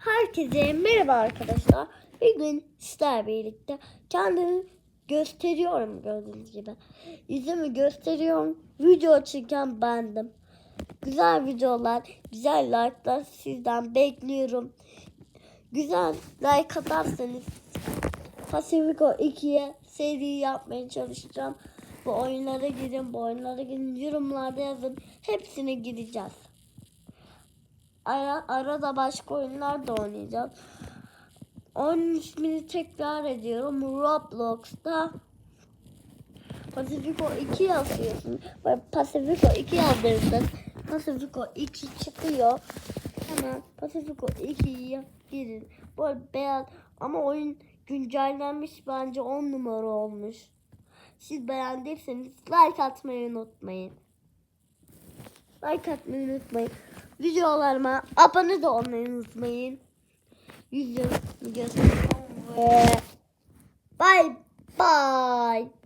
Herkese merhaba arkadaşlar. Bugün sizlerle birlikte kendimi gösteriyorum gördüğünüz gibi. Yüzümü gösteriyorum. Video çeken bendim. Güzel videolar, güzel like'lar sizden bekliyorum. Güzel like atarsanız Pacifico 2'ye seri yapmaya çalışacağım. Bu oyunlara girin, bu oyunlara girin. Yorumlarda yazın. Hepsine gireceğiz. Ara, arada başka oyunlar da oynayacağız. Onun ismini tekrar ediyorum. Roblox'ta Pacifico 2 yazıyorsun. Pacifico 2 yazdırırsan Pacifico 2 çıkıyor. Hemen Pacifico 2'ye girin. Bu beyaz ama oyun güncellenmiş bence 10 numara olmuş. Siz beğendiyseniz like atmayı unutmayın. Like atmayı unutmayın. Videolarıma abone de olmayı unutmayın. Yüzüm göstereyim ve bye bye.